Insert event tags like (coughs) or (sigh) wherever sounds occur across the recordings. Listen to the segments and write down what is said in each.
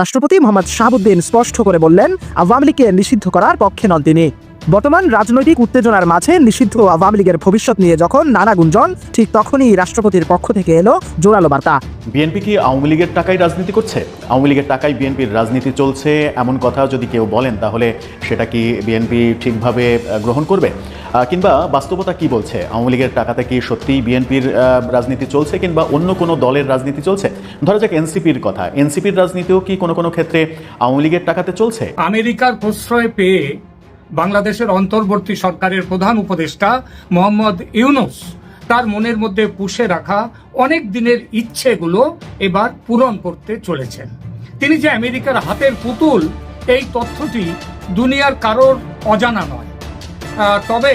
রাষ্ট্রপতি মোহাম্মদ শাহাবুদ্দিন স্পষ্ট করে বললেন আওয়ামী লীগকে নিষিদ্ধ করার পক্ষে নন তিনি। বর্তমান রাজনৈতিক উত্তেজনার মাঝে নিষিদ্ধ আওয়ামী লীগের ভবিষ্যৎ নিয়ে যখন নানা গুঞ্জন ঠিক তখনই রাষ্ট্রপতির পক্ষ থেকে এলো জোরালো বার্তা। বিএনপি কি আওয়ামী লীগের টাকায় রাজনীতি করছে? আওয়ামী লীগের টাকায় বিএনপির রাজনীতি চলছে এমন কথা যদি কেউ বলেন তাহলে সেটা কি বিএনপি ঠিকভাবে গ্রহণ করবে? কিংবা বাস্তবতা কি বলছে? আওয়ামী লীগের টাকাতে কি সত্যিই বিএনপির রাজনীতি চলছে কিংবা অন্য কোনো দলের রাজনীতি চলছে? ধরা যাক এনসিপির কথা। এনসিপির রাজনীতিও কি কোনো কোনো ক্ষেত্রে আওয়ামী লীগের টাকাতে চলছে? আমেরিকার প্রশ্রয় পেয়ে বাংলাদেশের অন্তর্বর্তী সরকারের প্রধান উপদেষ্টা মোহাম্মদ ইউনুস তার মনের মধ্যে পুষে রাখা অনেক দিনের ইচ্ছেগুলো এবার পূরণ করতে চলেছেন। তিনি যে আমেরিকার হাতের পুতুল, এই তথ্যটি দুনিয়ার কারোর অজানা নয়। তবে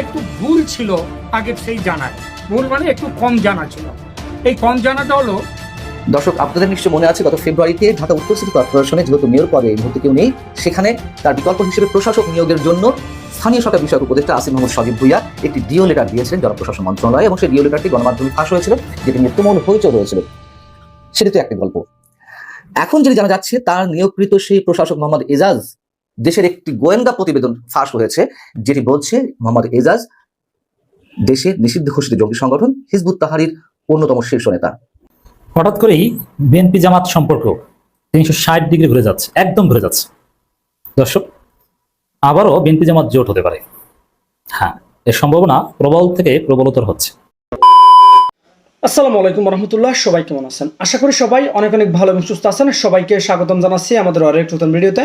একটু ভুল ছিল আগের সেই জানায়। ভুল মানে একটু কম জানা ছিল। এই কম জানাটা হলো দর্শক, আপনাদের নিশ্চয় মনে আছে, গত ফেব্রুয়ারিতে ঢাকা উত্তর সিটি কর্পোরেশনে যেহেতু মেয়র পদে এই মুহূর্তে কেউ নেই, সেখানে তার বিকল্প হিসেবে প্রশাসক নিয়োগের জন্য স্থানীয় সরকার বিষয়ক উপদেষ্টা আসিফ মোহাম্মদ সজীব ভুইয়া একটি ডিও লেটার দিয়েছিলেন জনপ্রশাসন মন্ত্রণালয় এবং সেই ডিও লেটারটি গণমাধ্যমে ফাঁস হয়েছিল, যেটি নিয়ে তুমুল হয়েছিল সেটি তো একটি গল্প। এখন যেটি জানা যাচ্ছে, তার নিয়োগকৃত সেই প্রশাসক মোহাম্মদ এজাজ দেশের একটি গোয়েন্দা প্রতিবেদন ফাঁস হয়েছে, যেটি বলছে মোহাম্মদ এজাজ দেশের নিষিদ্ধ ঘোষিত জঙ্গি সংগঠন হিজবুত তাহারির অন্যতম শীর্ষ নেতা। হঠাৎ করেই বিএনপি জামাত সম্পর্ক তিনশো ষাট ডিগ্রি ঘুরে যাচ্ছে, একদম ঘুরে যাচ্ছে। দর্শক, আবারও বিএনপি জামাত জোট হতে পারে। হ্যাঁ এর সম্ভাবনা প্রবল থেকে প্রবলতর হচ্ছে। আসসালামু আলাইকুম রহমতুল্লাহ, সবাই কেমন আছেন? আশা করি সবাই অনেক অনেক ভালো এবং সুস্থ আছেন। সবাইকে স্বাগতম জানাচ্ছি আমাদের আরেক নতুন ভিডিওতে।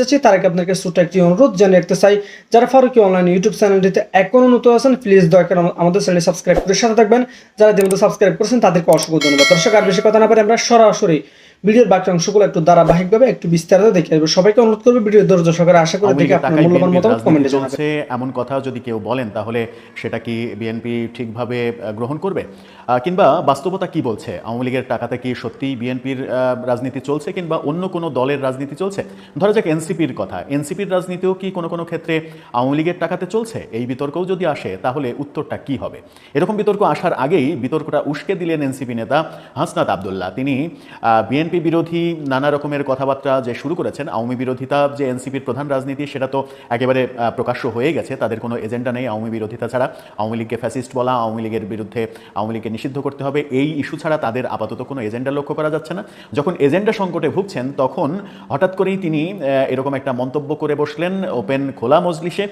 যাচ্ছি তার আগে আপনাকে ছোট একটি অনুরোধ জানিয়ে রাখতে চাই, যারা ফারুকি অনলাইন ইউটিউব চ্যানেলটিতে এখনও নতুন আছেন প্লিজ দয়া করে আমাদের চ্যানেলে সাবস্ক্রাইব করে সাথে থাকবেন। যারা যেমন সাবস্ক্রাইব করেছেন, তাদেরকে অসংখ্য ধন্যবাদ। দর্শক, আর বেশি কথা না পারে আমরা সরাসরি ভিডিওর বাকি অংশগুলো একটু ধারাবাহিকভাবে একটু বিস্তারিত দেখে আসব। সবাইকে অনুরোধ করব ভিডিও ধৈর্য সহকারে আশা করি দেখে আপনার মূল্যবান মতামত কমেন্টে জানাবেন। এমন কথা যদি কেউ বলেন তাহলে সেটা কি বিএনপি ঠিকভাবে গ্রহণ করবে? কিংবা বাস্তবতা কি বলছে? আওয়ামী লীগের টাকাতে কি সত্যিই বিএনপির রাজনীতি চলছে কিংবা অন্য কোনো দলের রাজনীতি চলছে? ধরা যাক এনসিপির কথা। এনসিপির রাজনীতিও কি কোনো কোনো ক্ষেত্রে আওয়ামী লীগের টাকাতে চলছে? এই বিতর্কও যদি আসে তাহলে উত্তরটা কি হবে? এরকম বিতর্ক আসার আগেই বিতর্কটা উস্কে দিলেন এনসিপি নেতা হাসনাত আবদুল্লাহ। তিনি বিএনপি বিরোধী নানা রকমের কথাবার্তা যে শুরু করেছেন, আওয়ামী বিরোধিতা যে এনসিপির প্রধান রাজনীতি সেটা তো একেবারে প্রকাশ্য হয়ে গেছে, তাদের কোনো এজেন্ডা নেই আওয়ামী বিরোধিতা ছাড়া। আওয়ামী লীগকে ফ্যাসিস্ট বলা, আওয়ামী লীগের বিরুদ্ধে আওয়ামী লীগকে নিষিদ্ধ করতে হবে, এই ইস্যু ছাড়া তাদের আপাতত কোনো এজেন্ডা লক্ষ্য করা যাচ্ছে না। যখন এজেন্ডা সংকটে ভুগছেন, তখন হঠাৎ করেই তিনি এরকম একটা মন্তব্য করে বসলেন ওপেন খোলা মজলিসে।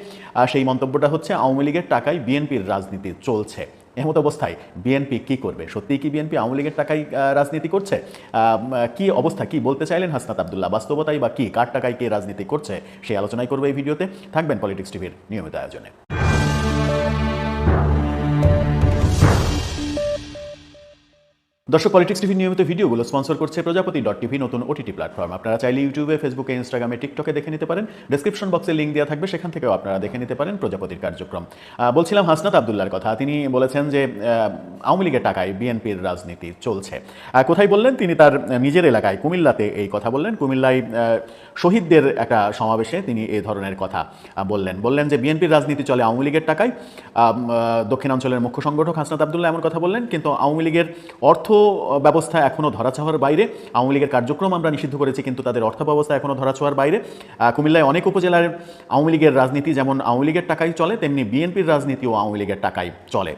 সেই মন্তব্যটা হচ্ছে, আওয়ামী লীগের টাকায় বিএনপির রাজনীতি চলছে। এমত অবস্থায় বিএনপি কি করবে? সত্যি কি বিএনপি আওয়ামী লীগের টাকায় রাজনীতি করছে? কি অবস্থা, কি বলতে চাইলেন হাসনাত আবদুল্লাহ? বাস্তবতাই বা কি? কার টাকায় কে রাজনীতি করছে? সেই আলোচনাই করবে এই ভিডিওতে। থাকবেন পলিটিক্স টিভির নিয়মিত আয়োজনে। দর্শক পলিটিক্স টিভি নিয়মিত ভিডিওগুলো স্পন্সর করছে প্রজাপতি ডট টিভি নতুন ওটিটি প্ল্যাটফর্ম আপনারা চাইলে ইউটিউবে ফেসবুকে ইনস্টাগ্রামে টিকটকে দেখে নিতে পারেন। ডিসক্রিপশন বক্সে লিঙ্ক দেওয়া থাকবে, সেখান থেকেও আপনারা দেখে নিতে পারেন প্রজাপতির কার্যক্রম। বলছিলাম হাসনাত আবদুল্লার কথা। তিনি বলেছেন যে আওয়ামী লীগের টাকায় বিএনপির রাজনীতি চলছে। কোথায় বললেন? তিনি তার নিজের এলাকায় কুমিল্লাতে এই কথা বললেন। কুমিল্লায় শহীদদের একটা সমাবেশে তিনি এই ধরনের কথা বললেন। বললেন যে, বিএনপির রাজনীতি চলে আওয়ামী লীগের টাকায় দক্ষিণাঞ্চলের মুখ্য সংগঠক হাসনাত আবদুল্লাহ এমন কথা বললেন, কিন্তু আওয়ামী লীগের অর্থ ব্যবস্থা এখনও ধরাছোঁয়ার বাইরে, আওয়ামী লীগের কার্যক্রম আমরা নিষিদ্ধ করেছি, কিন্তু তাদের অর্থ ব্যবস্থা এখনও ধরাছোঁয়ার বাইরে। কুমিল্লায় অনেক উপজেলার আওয়ামী লীগের রাজনীতি যেমন আওয়ামী লীগের টাকায় চলে, তেমনি বিএনপির রাজনীতিও আওয়ামী লীগের টাকায় চলে।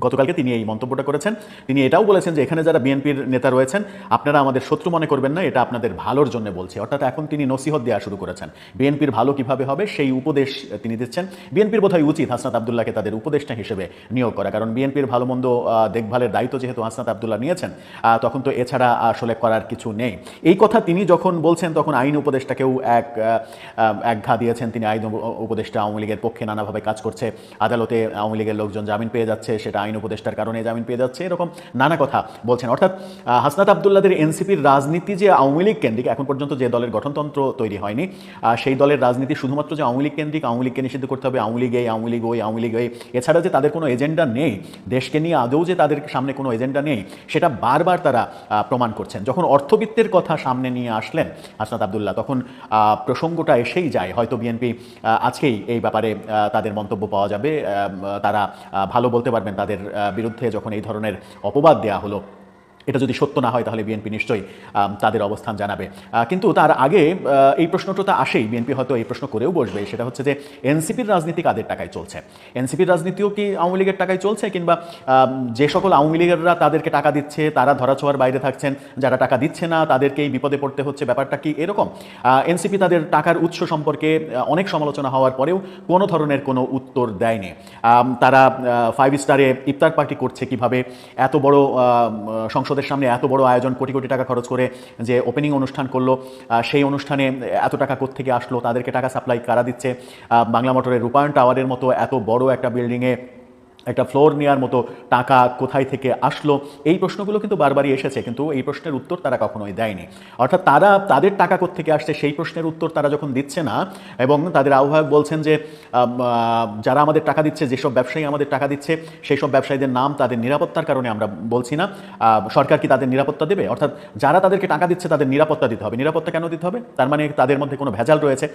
গতকালকে তিনি এই মন্তব্যটা করেছেন। তিনি এটাও বলেছেন যে এখানে যারা বিএনপির নেতা রয়েছেন, আপনারা আমাদের শত্রু মনে করবেন না, এটা আপনাদের ভালোর জন্য বলছি। অর্থাৎ এখন তিনি নসিহত দেওয়া শুরু করেছেন। বিএনপির ভালো কীভাবে হবে, সেই উপদেশ তিনি দিচ্ছেন। বিএনপির বোধহয় উচিত হাসনাত আবদুল্লাহকে তাদের উপদেষ্টা হিসেবে নিয়োগ করা, কারণ বিএনপির ভালো মন্দ দেখভালের দায়িত্ব যেহেতু হাসনাত আবদুল্লাহ নিয়েছেন তখন তো এছাড়া আসলে করার কিছু নেই। এই কথা তিনি যখন বলছেন, তখন আইন উপদেষ্টাকেও এক এক ঘা দিয়েছেন। তিনি আইন উপ- উপদেষ্টা আওয়ামী লীগের পক্ষে নানাভাবে কাজ করছে। আদালতে আওয়ামী লীগের লোকজন জামিন পেয়ে যাচ্ছে, সেটা আইন উপদেষ্টার কারণে জামিন পেয়ে যাচ্ছে। এরকম নানা কথা বলছেন। অর্থাৎ হাসনাত আবদুল্লাদের এনসিপির রাজনীতি যে আওয়ামী লীগ কেন্দ্রিক, এখন পর্যন্ত যে দলের গঠনতন্ত্র তৈরি হয়নি সেই দলের রাজনীতি শুধুমাত্র যে আওয়ামী লীগ কেন্দ্রিক, আওয়ামী লীগকে নিষিদ্ধ করতে হবে, আওয়ামী লীগ এই, আওয়ামী লীগ ওই, আওয়ামী লীগ ওই এছাড়া যে তাদের কোনো এজেন্ডা নেই, দেশকে নিয়ে আদৌ যে তাদের সামনে কোনো এজেন্ডা নেই, সেটা বারবার তারা প্রমাণ করছেন। যখন অর্থবিত্তের কথা সামনে নিয়ে আসলেন হাসনাত আবদুল্লাহ, তখন প্রসঙ্গটা এসেই যায়। হয়তো বিএনপি আজকেই এই ব্যাপারে তাদের মন্তব্য পাওয়া যাবে তারা ভালো বলতে পারবেন তাদের আহ, বিরুদ্ধে যখন এই ধরনের অপবাদ দেয়া হলো এটা যদি সত্য না হয় তাহলে বিএনপি নিশ্চয়ই তাদের অবস্থান জানাবে। কিন্তু তার আগে এই প্রশ্নটা তো আসেই বিএনপি হয়তো এই প্রশ্ন করেও বসবে। সেটা হচ্ছে যে এনসিপির রাজনীতি কাদের টাকায় চলছে? এনসিপির রাজনীতিও কি আওয়ামী লীগের টাকায় চলছে? কিংবা যে সকল আওয়ামী লীগেররা তাদেরকে টাকা দিচ্ছে তারা ধরাছোঁয়ার বাইরে থাকছেন যারা টাকা দিচ্ছে না তাদেরকেই বিপদে পড়তে হচ্ছে ব্যাপারটা কি এরকম? এনসিপি তাদের টাকার উৎস সম্পর্কে অনেক সমালোচনা হওয়ার পরেও কোনো ধরনের কোনো উত্তর দেয়নি। তারা ফাইভ স্টারে ইফতার পার্টি করছে কীভাবে? এত বড় আহ, সংসদের সামনে এত বড় আয়োজন, কোটি কোটি টাকা খরচ করে যে ওপেনিং অনুষ্ঠান করল সেই অনুষ্ঠানে এত টাকা কোত্থেকে আসলো, তাদেরকে টাকা সাপ্লাই কারা দিচ্ছে? বাংলা মোটরের রূপায়ণ টাওয়ারের মতো এত বড় একটা বিল্ডিংয়ে একটা ফ্লোর নেওয়ার মতো টাকা কোথায় থেকে আসলো? এই প্রশ্নগুলো কিন্তু বারবারই এসেছে, কিন্তু এই প্রশ্নের উত্তর তারা কখনোই দেয়নি। অর্থাৎ তারা তাদের টাকা থেকে আসছে সেই প্রশ্নের উত্তর তারা যখন দিচ্ছে না, এবং তাদের আহ্বায়ক বলছেন যে যারা আমাদের টাকা দিচ্ছে, যেসব ব্যবসায়ী আমাদের টাকা দিচ্ছে সেই সব ব্যবসায়ীদের নাম তাদের নিরাপত্তার কারণে আমরা বলছি না। সরকার কি তাদের নিরাপত্তা দেবে? অর্থাৎ যারা তাদেরকে টাকা দিচ্ছে, তাদের নিরাপত্তা দিতে হবে। নিরাপত্তা কেন দিতে হবে? তার মানে তাদের মধ্যে কোনো ভেজাল রয়েছে।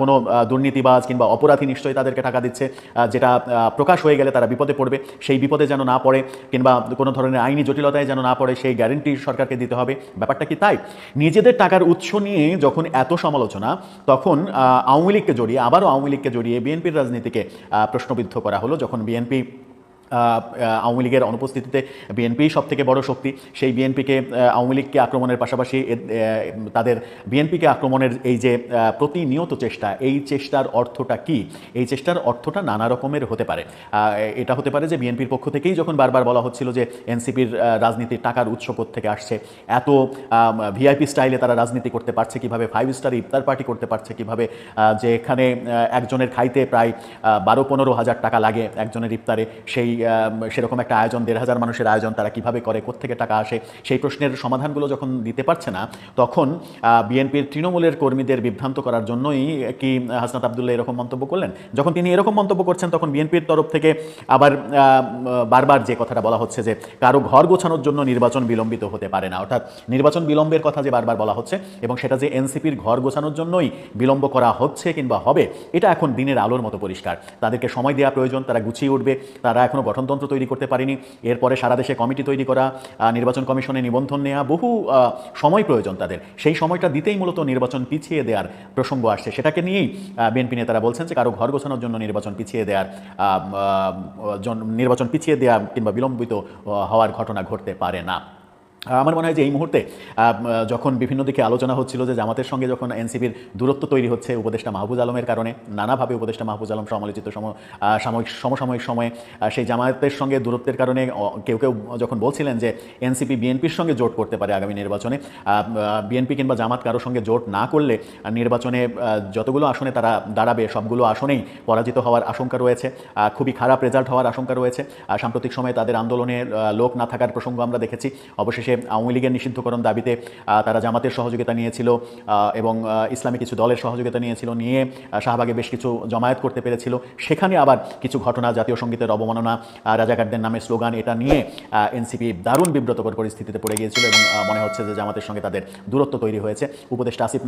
কোনো দুর্নীতিবাজ কিংবা অপরাধী নিশ্চয়ই তাদেরকে টাকা দিচ্ছে। যেটা প্রকাশ হয়ে গেলে তারা বিপদে পড়বে, সেই বিপদে যেন না পড়ে কিংবা কোনো ধরনের আইনি জটিলতায় যেন না পড়ে, সেই গ্যারেন্টি সরকারকে দিতে হবে। ব্যাপারটা কি তাই? নিজেদের টাকার উৎস নিয়ে যখন এত সমালোচনা, তখন আওয়ামী লীগকে জড়িয়ে, আবারও আওয়ামী লীগকে জড়িয়ে বিএনপির রাজনীতিকে প্রশ্নবিদ্ধ করা হলো। যখন বিএনপি আওয়ামী লীগের অনুপস্থিতিতে বিএনপি সব থেকে বড় শক্তি। সেই বিএনপিকে আওয়ামী লীগকে আক্রমণের পাশাপাশি তাদের বিএনপিকে আক্রমণের এই যে প্রতিনিয়ত চেষ্টা, এই চেষ্টার অর্থটা কি? এই চেষ্টার অর্থটা নানা রকমের হতে পারে। এটা হতে পারে যে বিএনপির পক্ষ থেকেই যখন বারবার বলা হচ্ছিল যে এনসিপির রাজনীতির টাকার উৎস থেকে আসছে, এত ভিআইপি স্টাইলে তারা রাজনীতি করতে পারছে কীভাবে, ফাইভ স্টার ইফতার পার্টি করতে পারছে কীভাবে যে এখানে একজনের খাইতে প্রায় বারো পনেরো হাজার টাকা লাগে একজনের ইফতারে, সেই সেরকম একটা আয়োজন, দেড় হাজার মানুষের আয়োজন, তারা কীভাবে করে, কোত্থেকে টাকা আসে, সেই প্রশ্নের সমাধানগুলো যখন দিতে পারছে না, তখন বিএনপির তৃণমূলের কর্মীদের বিভ্রান্ত করার জন্যই কি হাসনাত আবদুল্লাহ এরকম মন্তব্য করলেন? যখন তিনি এরকম মন্তব্য করছেন, তখন বিএনপির তরফ থেকে আবার বারবার যে কথাটা বলা হচ্ছে যে কারও ঘর গোছানোর জন্য নির্বাচন বিলম্বিত হতে পারে না, অর্থাৎ নির্বাচন বিলম্বের কথা যে বারবার বলা হচ্ছে এবং সেটা যে এনসিপির ঘর গোছানোর জন্যই বিলম্ব করা হচ্ছে কিংবা হবে, এটা এখন দিনের আলোর মতো পরিষ্কার। তাদেরকে সময় দেওয়া প্রয়োজন, তারা গুছিয়ে উঠবে, তারা এখনও গঠনতন্ত্র তৈরি করতে পারিনি। এরপরে সারা দেশে কমিটি তৈরি করা নির্বাচন কমিশনে নিবন্ধন নেওয়া বহু সময় প্রয়োজন তাদের। সেই সময়টা দিতেই মূলত নির্বাচন পিছিয়ে দেওয়ার প্রসঙ্গ আসছে। সেটাকে নিয়েই বিএনপি নেতারা বলছেন যে কারও ঘর গোছানোর জন্য নির্বাচন পিছিয়ে দেওয়ার নির্বাচন পিছিয়ে দেওয়া কিংবা বিলম্বিত হওয়ার ঘটনা ঘটতে পারে না। আমার মনে হয় যে এই মুহূর্তে যখন বিভিন্ন দিকে আলোচনা হচ্ছিল যে জামাতের সঙ্গে যখন এনসিপির দূরত্ব তৈরি হচ্ছে উপদেষ্টা মাহবুজ আলমের কারণে, নানাভাবে উপদেষ্টা মাহবুজ আলম সমালোচিত সম সাময়িক, সমসাময়িক সময়ে সেই জামায়াতের সঙ্গে দূরত্বের কারণে কেউ কেউ যখন বলছিলেন যে এনসিপি বিএনপির সঙ্গে জোট করতে পারে আগামী নির্বাচনে বিএনপি কিংবা জামাত কারোর সঙ্গে জোট না করলে নির্বাচনে যতগুলো আসনে তারা দাঁড়াবে, সবগুলো আসনেই পরাজিত হওয়ার আশঙ্কা রয়েছে খুবই খারাপ রেজাল্ট হওয়ার আশঙ্কা রয়েছে সাম্প্রতিক সময়ে তাদের আন্দোলনে লোক না থাকার প্রসঙ্গ আমরা দেখেছি, অবশেষে আওয়ামী লীগের নিষিদ্ধকরণ দাবিতে তারা জামাতের সহযোগিতা নিয়েছিল এবং ইসলামী কিছু দলের সহযোগিতা নিয়েছিল, নিয়ে শাহবাগে বেশ কিছু জমায়েত করতে পেরেছিল। সেখানে আবার কিছু ঘটনা, জাতীয় সঙ্গীতের অবমাননা রাজাকারদের নামে স্লোগান, এটা নিয়ে এনসিপি দারুণ বিব্রতকর পরিস্থিতিতে পড়ে গিয়েছিল এবং মনে হচ্ছে যে জামাতের সঙ্গে তাদের দূরত্ব তৈরি হয়েছে। উপদেষ্টা আসিফ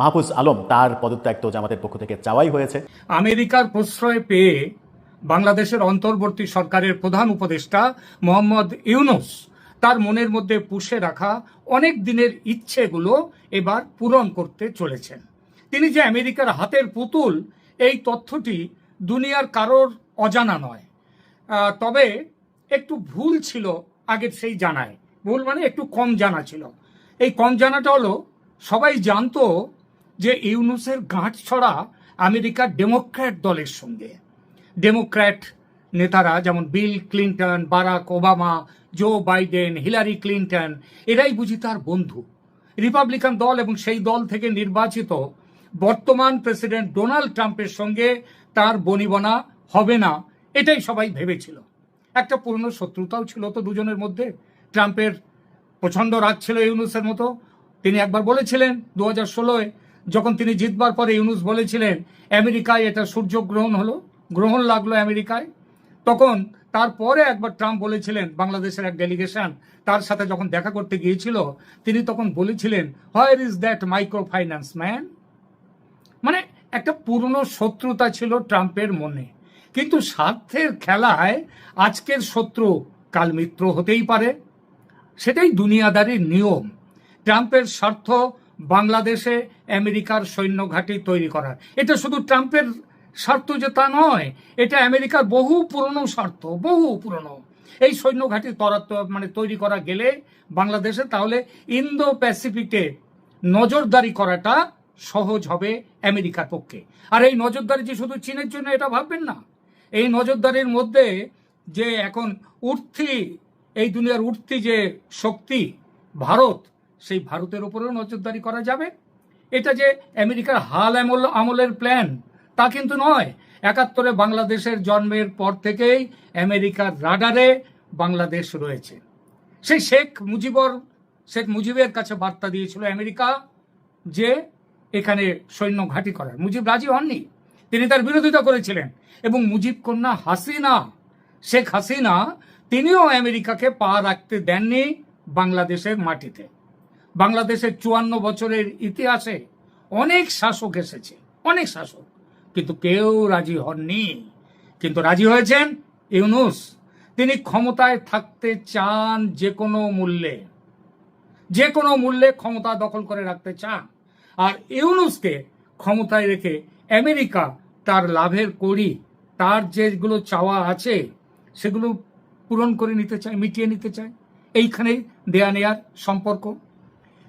মাহফুজ আলম তার পদত্যাগ তো জামাতের পক্ষ থেকে চাওয়াই হয়েছে। আমেরিকার প্রশ্রয় পেয়ে বাংলাদেশের অন্তর্বর্তী সরকারের প্রধান উপদেষ্টা মোহাম্মদ ইউনুস তার মনের মধ্যে পুষে রাখা অনেক দিনের ইচ্ছেগুলো এবার পূরণ করতে চলেছেন। তিনি যে আমেরিকার হাতের পুতুল, এই তথ্যটি দুনিয়ার কারোর অজানা নয়। তবে একটু ভুল ছিল আগের সেই জানায়। ভুল মানে একটু কম জানা ছিল। এই কম জানাটা হলো, সবাই জানতো যে ইউনুসের গাঁট ছড়া আমেরিকার ডেমোক্র্যাট দলের সঙ্গে। ডেমোক্র্যাট নেতারা যেমন Bill Clinton Barack Obama Joe Biden Hillary Clinton এরাই বুঝি তার বন্ধু। রিপাবলিকান দল এবং সেই দল থেকে নির্বাচিত বর্তমান প্রেসিডেন্ট ডোনাল্ড ট্রাম্পের সঙ্গে তার বনিবনা হবে না, এটাই সবাই ভেবেছিল। একটা পুরনো শত্রুতাও ছিল তো দুজনের মধ্যে। ট্রাম্পের প্রচণ্ড রাগ ছিল ইউনুসের মতো। তিনি একবার বলেছিলেন দু হাজার যখন তিনি জিতবার পরে ইউনুস বলেছিলেন, আমেরিকায় এটা সূর্যগ্রহণ হলো। গ্রহণ লাগল আমেরিকায়। তখন তারপরে একবার ট্রাম্প বলেছিলেন, বাংলাদেশের এক ডেলিগেশন তার সাথে যখন দেখা করতে গিয়েছিল, তিনি তখন বলেছিলেন where is that micro finance man মানে একটা পুরনো শত্রুতা ছিল ট্রাম্পের মনে। কিন্তু স্বার্থের খেলায় আজকের শত্রু কাল মিত্র হতেই পারে। সেটাই দুনিয়াদারির নিয়ম। ট্রাম্পের স্বার্থ বাংলাদেশে আমেরিকার সৈন্য ঘাঁটি তৈরি করা এটা শুধু ট্রাম্পের স্বার্থ যে তা নয়, এটা আমেরিকার বহু পুরনো স্বার্থ বহু পুরনো। এই সৈন্য ঘাঁটি মানে তৈরি করা গেলে বাংলাদেশে তাহলে ইন্দো প্যাসিফিকে নজরদারি করাটা সহজ হবে আমেরিকার পক্ষে। আর এই নজরদারি যে শুধু চীনের জন্য এটা ভাববেন না, এই নজরদারির মধ্যে যে এখন উঠতি, এই দুনিয়ার উঠতি যে শক্তি ভারত, সেই ভারতের উপরেও নজরদারি করা যাবে। এটা যে আমেরিকার হাল আমল আমলের প্ল্যান তা কিন্তু নয়। একাত্তরে বাংলাদেশের জন্মের পর থেকেই আমেরিকার রাডারে বাংলাদেশ রয়েছে। সেই শেখ মুজিবর, শেখ মুজিবের কাছে বার্তা দিয়েছিল আমেরিকা যে এখানে সৈন্য ঘাঁটি করার। মুজিব রাজি হননি। তিনি তার বিরোধিতা করেছিলেন এবং মুজিব কন্যা হাসিনা, শেখ হাসিনা তিনিও আমেরিকাকে পা রাখতে দেননি বাংলাদেশের মাটিতে। বাংলাদেশের চুয়ান্ন বছরের ইতিহাসে অনেক শাসক এসেছে, অনেক শাসক। কিন্তু কেউ রাজি হননি। কিন্তু রাজি হয়েছেন ইউনুস। তিনি ক্ষমতায় থাকতে চান যে কোনো মূল্যে। যে কোনো মূল্যে ক্ষমতা দখল করে রাখতে চান। আর ইউনুসকে ক্ষমতায় রেখে আমেরিকা তার লাভের করি তার যেগুলো চাওয়া আছে, সেগুলো পূরণ করে নিতে চায়, মিটিয়ে নিতে চায়। এইখানেই দেয়া নেয়ার সম্পর্ক।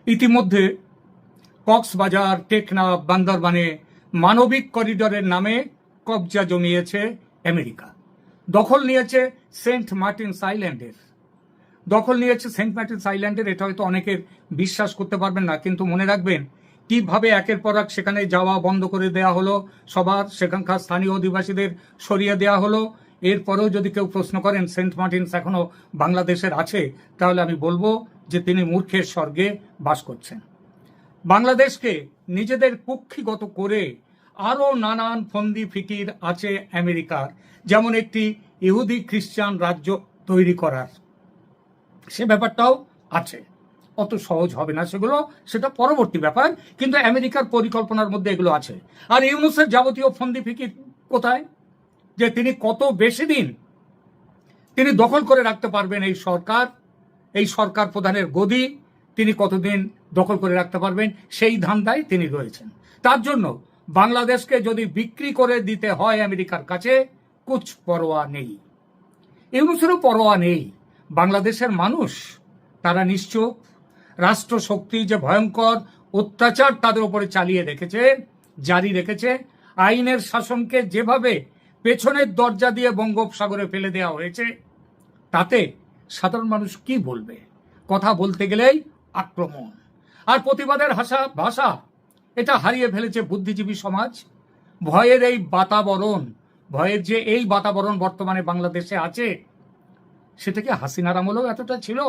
ইতিমধ্যে কক্সবাজার টেকনাফ বান্দরবানে মানবিক করিডোরের নামে কবজা জমিয়েছে আমেরিকা। দখল নিয়েছে সেন্ট মার্টিনস আইল্যান্ডের দখল নিয়েছে সেন্ট মার্টিনস আইল্যান্ডের এটা হয়তো অনেকের বিশ্বাস করতে পারবেন না, কিন্তু মনে রাখবেন, কীভাবে একের পর এক সেখানে যাওয়া বন্ধ করে দেয়া হলো, সবার, সেখানকার স্থানীয় অধিবাসীদের সরিয়ে দেয়া হলো। এরপরেও যদি কেউ প্রশ্ন করেন, সেন্ট মার্টিনস এখনও বাংলাদেশের আছে, তাহলে আমি বলব যে তিনি মূর্খের স্বর্গে বাস করছেন। বাংলাদেশকে নিজেদের কুক্ষিগত করে আরও নানান ফন্দি ফিকির আছে আমেরিকার, যেমন একটি ইহুদি খ্রিস্টান রাজ্য তৈরি করার। সে ব্যাপারটাও আছে। অত সহজ হবে না সেগুলো, সেটা পরবর্তী ব্যাপার, কিন্তু আমেরিকার পরিকল্পনার মধ্যে এগুলো আছে। আর ইউনুসের যাবতীয় ফন্দি ফিকির কোথায়? যে তিনি কত বেশি দিন তিনি দখল করে রাখতে পারবেন এই সরকার এই সরকার প্রধানের গদি তিনি কতদিন দখল করে রাখতে পারবেন, সেই ধান্দায় তিনি রয়েছেন। তার জন্য বাংলাদেশকে যদি বিক্রি করে দিতে হয় আমেরিকার কাছে কুচ পরোয়া নেই। ইউনুসেরও পরোয়া নেই। বাংলাদেশের মানুষ, তারা নিশ্চুপ। রাষ্ট্রশক্তি যে ভয়ঙ্কর অত্যাচার তাদের উপরে চালিয়ে রেখেছে, জারি রেখেছে, আইনের শাসনকে যেভাবে পেছনের দরজা দিয়ে বঙ্গোপসাগরে ফেলে দেওয়া হয়েছে, তাতে সাধারণ মানুষ কি বলবে? কথা বলতে গেলেই আক্রমণ। আর প্রতিবাদের ভাষা ভাষা, এটা হারিয়ে ফেলেছে বুদ্ধিজীবী সমাজ। ভয়ের এই বাতাবরণ, ভয়ের যে এই বাতাবরণ বর্তমানে বাংলাদেশে আছে, সেটা কি হাসিনার আমলেও এতটা ছিল?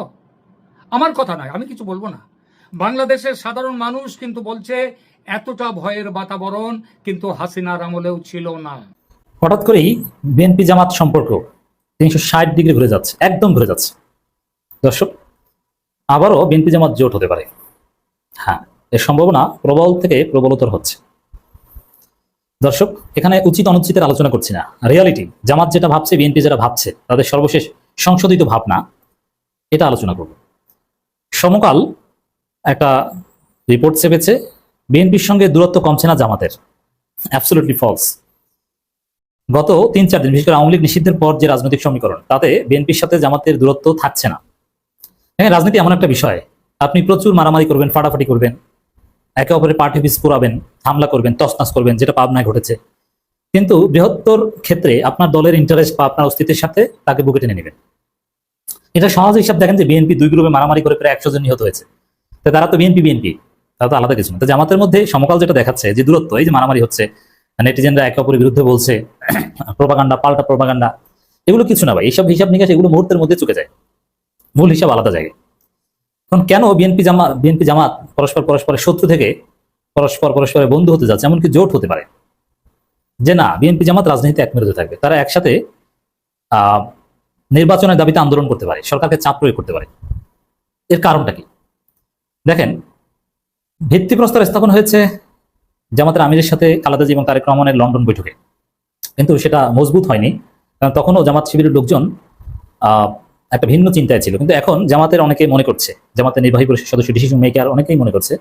আমার কথা নয়, আমি কিছু বলব না। বাংলাদেশের সাধারণ মানুষ কিন্তু বলছে, এতটা ভয়ের বাতাবরণ কিন্তু হাসিনার আমলেও ছিল না। হঠাৎ করেই বিএনপি জামাত সম্পর্ক তিনশো ষাট ডিগ্রি ঘুরে যাচ্ছে, একদম ঘুরে যাচ্ছে। দর্শক আবারও বিএনপি জামাত জোট হতে পারে। হ্যাঁ এর সম্ভাবনা প্রবল থেকে প্রবলতর হচ্ছে। দর্শক, এখানে উচিত অনুচিতের আলোচনা করছি না। রিয়ালিটি, জামাত যেটা ভাবছে, বিএনপি যেটা ভাবছে, তাদের সর্বশেষ সংশোধিত ভাবনা, এটা আলোচনা করব। সমকাল একটা রিপোর্ট চেপেছে, বিএনপির সঙ্গে দূরত্ব কমছে না জামাতের। অ্যাবসোলুটলি ফলস গত তিন চার দিন, বিশেষ করে আওয়ামী লীগ নিষিদ্ধের পর যে রাজনৈতিক সমীকরণ, তাতে বিএনপির সাথে জামাতের দূরত্ব থাকছে না। হ্যাঁ রাজনীতি এমন একটা বিষয়। আপনি প্রচুর মারামারি করবেন, ফাটাফাটি করবেন, একে অপরের পার্টি অফিস পুরাবেন, হামলা করবেন তসনাস করবেন, যেটা পাবনায় ঘটেছে। কিন্তু বৃহত্তর ক্ষেত্রে আপনার দলের ইন্টারেস্ট বা আপনার অস্তিত্বের সাথে তাকে বুকে টেনে নেবেন। এটা সহজ হিসাব দেখেন যে বিএনপি দুই গ্রুপে মারামারি করে প্রায় একশো জন নিহত হয়েছে। তো তারা তো বিএনপি বিএনপি, তারা তো আলাদা কিছু না। তো জামাতের মধ্যে সমকাল যেটা দেখাচ্ছে যে দূরত্ব, এই যে মারামারি হচ্ছে, নেটিজেনরা একে অপরের বিরুদ্ধে বলছে (coughs) প্রোপাগান্ডা পাল্টা প্রোপাগান্ডা এগুলো কিছু না ভাই। এইসব হিসাব নিকাশ এগুলো মুহূর্তের মধ্যে চুকে যায়। মূল হিসাব আলাদা জায়গায়। এখন কেন বিএনপি জামাত বিএনপি জামাত পরস্পর পরস্পরের শত্রু থেকে পরস্পর পরস্পরের বন্ধু হতে যাচ্ছে, এমনকি জোট হতে পারে? যে না, বিএনপি জামাত রাজনীতিতে এক মেরুতে থাকবে। তারা একসাথে নির্বাচনের দাবিতে আন্দোলন করতে পারে, সরকারকে চাপ প্রয়োগ করতে পারে। এর কারণটা কি? দেখেন, ভিত্তিপ্রস্তর স্থাপন হয়েছে জামাতের আমিরের সাথে কালাদাজি এবং তারেক রহমানের লন্ডন বৈঠকে। কিন্তু সেটা মজবুত হয়নি, কারণ তখনও জামাত শিবিরের লোকজন একটা ভিন্ন চিন্তায় ছিল। কিন্তু এখন জামাতের অনেকে মনে করছে, জামাতের নির্বাহী পরিষদ সদস্য ডিসিশন মেকার অনেকেই মনে করছে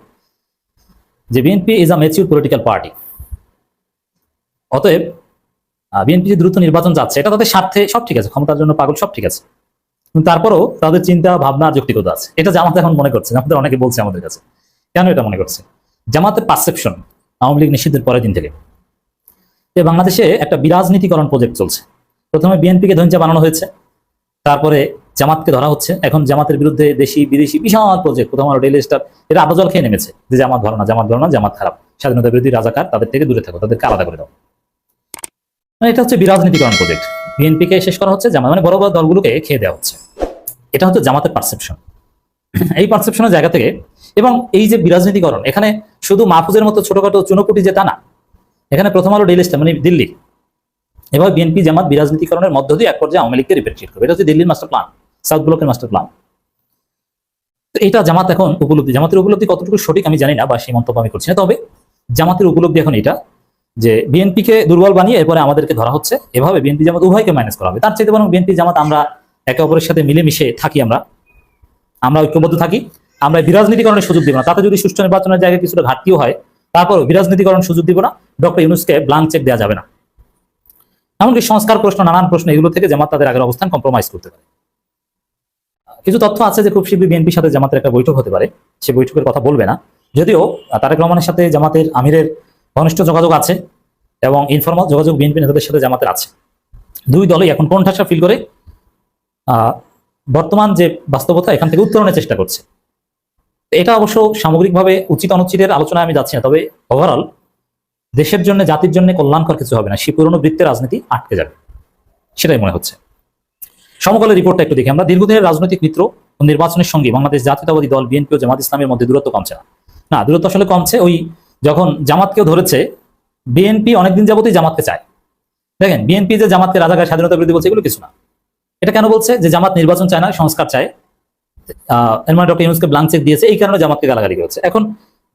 যে BNP is a mature political party অতএব বিএনপি যে দ্রুত নির্বাচন যাচ্ছে এটা তাদের স্বার্থে সব ঠিক আছে, ক্ষমতার জন্য পাগল সব ঠিক আছে। কিন্তু তারপরেও তাদের চিন্তা, ভাবনা আর যৌক্তিকতা আছে। এটা জামাতে এখন মনে করছে আমাদের অনেকে বলছে আমাদের কাছে। কেন এটা মনে করছে? জামাতের পারসেপশন আওয়ামী লীগ নিষিদ্ধের পরের দিন থেকে। বাংলাদেশে একটা বিরাজনীতিকরণ প্রজেক্ট চলছে। প্রথমে বিএনপিকে ধঞ্চা বানানো হয়েছে। তারপরে জামাতকে ধরা হচ্ছে। এখন জামাতের বিরুদ্ধে দেশি, বিদেশি বিশাল প্রজেক্ট প্রথম আলো ডেইলি স্টার এরা আবাজল খেয়ে নেমেছে যে জামাত ধরো না, জামাত ধরো না, জামাত খারাপ। স্বাধীনতা বিরোধী রাজাকার তাদের থেকে দূরে থাকো, তাদেরকে আলাদা করে দাও। মানে এটা হচ্ছে বিরাজনীতিকরণ প্রজেক্ট বিএনপিকে শেষ করা হচ্ছে, জামাত মানে বড় বড় দলগুলোকে খেয়ে দেওয়া হচ্ছে। এটা হচ্ছে জামাতের পারসেপশন (clears throat) এই পারসেপশনের জায়গা থেকে এবং এই যে বিরাজনীতিকরণ, এখানে শুধু মাহফুজের মতো ছোটখাটো চুনোপুটি যে তা না, এখানে প্রথম আলো ডেইলি স্টার মানে দিল্লি। এভাবে বিএনপি, জামাত বিরাজনীতিকরণের মধ্য দিয়ে এক পর্যায়ে আওয়ামী লীগকে রিপ্রেজেন্ট করবে। এটা হচ্ছে দিল্লির মাস্টার প্ল্যান সাউথ ব্লকের মাস্টার প্ল্যান তো এটা জামাত এখন উপলব্ধি, জামাতের উপলব্ধি কতটুকু সঠিক আমি জানি না বা সেই মন্তব্য আমি করছি না। তবে জামাতের উপলব্ধি এখন এটা যে বিএনপিকে দুর্বল বানিয়ে এরপরে আমাদেরকে ধরা হচ্ছে। এভাবে বিএনপি জামাত উভয়কে মাইনাস করা হবে। তার চাইতে বরং বিএনপি, জামাত আমরা একে অপরের সাথে মিলেমিশে থাকি আমরা। আমরা ঐক্যবদ্ধ থাকি। আমরা বিরাজনীতিকরণের সুযোগ দিব না। তাতে যদি সুষ্ঠু নির্বাচনের জায়গায় কিছুটা ঘাটতিও হয় তারপর বিরাজনীতিকরণ সুযোগ দিব না। ডক্টর ইউনুসকে ব্লাঙ্ক চেক দেওয়া যাবে না। এমনকি সংস্কার প্রশ্ন, নানান প্রশ্ন, এগুলো থেকে জামাত তাদের আগের অবস্থান কম্প্রোমাইজ করতে পারে। কিছু তথ্য আছে যে খুব শীঘ্রই বিএনপির সাথে জামাতের একটা বৈঠক হতে পারে। সে বৈঠকের কথা বলবে না। যদিও তারেক রহমানের সাথে জামাতের আমিরের ঘনিষ্ঠ যোগাযোগ আছে এবং ইনফরমাল যোগাযোগ বিএনপি নেতাদের সাথে জামাতের আছে। দুই দলই এখন কোণঠাসা ফিল করে বর্তমান যে বাস্তবতা, এখান থেকে উত্তরণের চেষ্টা করছে। এটা অবশ্য সামগ্রিকভাবে উচিত অনুচিতের আলোচনায় আমি যাচ্ছি না, তবে ওভারঅল দেশের জন্য, জাতির জন্য কল্যাণকর কিছু হবে না। সেই পুরনো বৃত্তের রাজনীতি আটকে যাবে। সেটাই মনে হচ্ছে। সমকালের রিপোর্টটা একটু দেখি। আমরা দীর্ঘদিনের রাজনৈতিক মিত্র ও নির্বাচনের সঙ্গে বাংলাদেশ জাতীয়তাবাদী দল, বিএনপি ও জামাত ইসলামের মধ্যে দূরত্ব কমছে না। না, দূরত্ব আসলে কমছে ওই যখন জামাতকেও ধরেছে, বিএনপি অনেকদিন যাবতই জামাতকে চায়। দেখেন, বিএনপি যে জামাতকে রাজাকার, স্বাধীনতা বিরোধী বলছে, এগুলো কিছু না। এটা কেন বলছে? যে জামাত নির্বাচন চায় না, সংস্কার চায়। মানে ডক্টর ইউনুসকে ব্লাঙ্ক চেক দিয়েছে, এই কারণে জামাতকে গালাগালি করেছে। এখন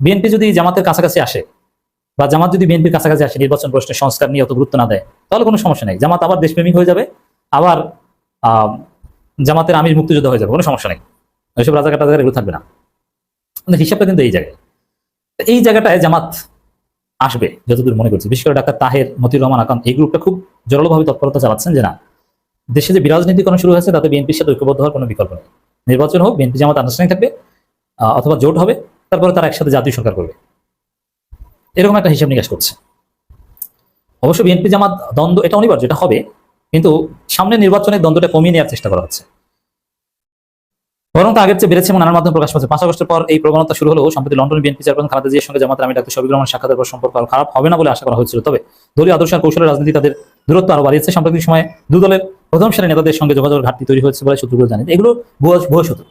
বিএনপি যদি জামাতের কাছাকাছি আসে বা জামাত যদি বিএনপির কাছাকাছি আসে, নির্বাচন প্রশ্নে সংস্কার নিয়ে অত গুরুত্ব না দেয়, তাহলে কোনো সমস্যা নেই। জামাত আবার দেশপ্রেমিক হয়ে যাবে, আবার জামাতের আমির মুক্তিযোদ্ধা হয়ে যাবে, কোনো সমস্যা নেই। ওইসব টাজাকার এগুলো থাকবে না। হিসাবটা কিন্তু এই জায়গায়। এই জায়গাটায় জামাত আসবে, যতদূর মনে করছি। বিশেষ করে ডাক্তার তাহের, মতিউর রহমান আকান্ত এই গ্রুপটা খুব জোরালোভাবে তৎপরতা চালাচ্ছেন যে না, দেশে যে বিরাজনীতিকরণ শুরু হয়েছে, তাতে বিএনপির সাথে ঐক্যবদ্ধ হওয়ার কোনো বিকল্প নেই। নির্বাচন হোক, বিএনপি জামাত আনুষ্ঠানিক থাকবে অথবা জোট হবে, তারপরে তারা একসাথে জাতীয় সরকার করবে। এরকম একটা হিসাব নিকাশ করছে। অবশ্য বিএনপি জামাত দ্বন্দ্ব, এটা অনিবার্য, এটা হবে। কিন্তু সামনে নির্বাচনের দ্বন্দ্বটা কমিয়ে নেওয়ার চেষ্টা করা হচ্ছে। বরং আগের চেয়ে বেড়েছে নানার মাধ্যমে প্রকাশ পাচ্ছে। পাঁচ আগস্টের পর এই প্রবণতা শুরু হলেও সম্প্রতি লন্ডন বিএনপি চেয়ারম্যান খালেদা জিয়ার সঙ্গে জামাতের আমি ডাক্তার শফিকুর রহমান সাক্ষাতের পর সম্পর্ক আরও খারাপ হবে না বলে আশা করা হয়েছিল। তবে দলীয় আদর্শ আর কৌশলের রাজনীতি তাদের দূরত্ব আরও বাড়িয়েছে। সাম্প্রতিক সময়ে দু দলের প্রথম সারির নেতাদের সঙ্গে যোগাযোগের ঘাটতি তৈরি হয়েছে বলে সূত্রগুলো জানে এগুলো ভুয়া সূত্র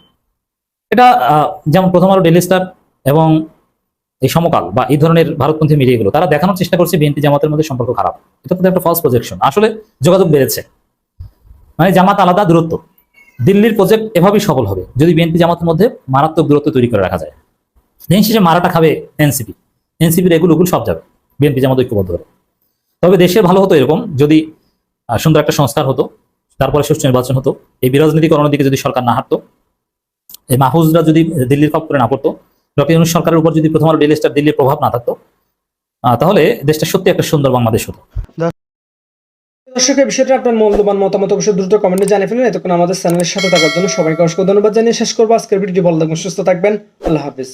এটা যেমন প্রথম আলো ডেলি স্টার এবং এই সমকাল বা এই ধরনের ভারতপন্থী মিডিয়াগুলো, তারা দেখানোর চেষ্টা করছে বিএনপি জামাতের মধ্যে সম্পর্ক খারাপ। এটা তাদের একটা ফলস প্রজেকশন আসলে যোগাযোগ বেড়েছে। মানে জামাত আলাদা দূরত্ব। দিল্লির প্রজেক্ট এভাবেই সফল হবে, যদি বিএনপি জামাতের মধ্যে মারাত্মক দূরত্ব তৈরি করে রাখা যায়। দিন শেষে মারাটা খাবে এনসিপি এনসিপির এগুলো ওগুলো সব যাবে বিএনপি জামাত ঐক্যবদ্ধ হবে তবে দেশের ভালো হতো এরকম, যদি সুন্দর একটা সংস্কার হতো, তারপরে সুষ্ঠু নির্বাচন হতো। এই বিরাজনীতিকরণের দিকে যদি সরকার না হাঁটতো, এই মাহফুজরা যদি দিল্লির খপ করে না পড়তো ডক্টর ইউনুস সরকারের উপর যদি প্রথম আলো ডেলি স্টার দিল্লির প্রভাব না থাকতো তাহলে দেশটা সত্যি একটা সুন্দর বাংলাদেশ হতো। দর্শক এই বিষয়টা আপনার মূল্যবান মতামত অবশ্যই দ্রুত কমেন্টে জানিয়ে ফেলুন। এতক্ষণ আমাদের চ্যানেলের সাথে থাকার জন্য সবাইকে অসংখ্য ধন্যবাদ জানিয়ে শেষ করব। আজকের ভিডিওটি ভালো থাকবেন, সুস্থ থাকবেন। আল্লাহ হাফিজ।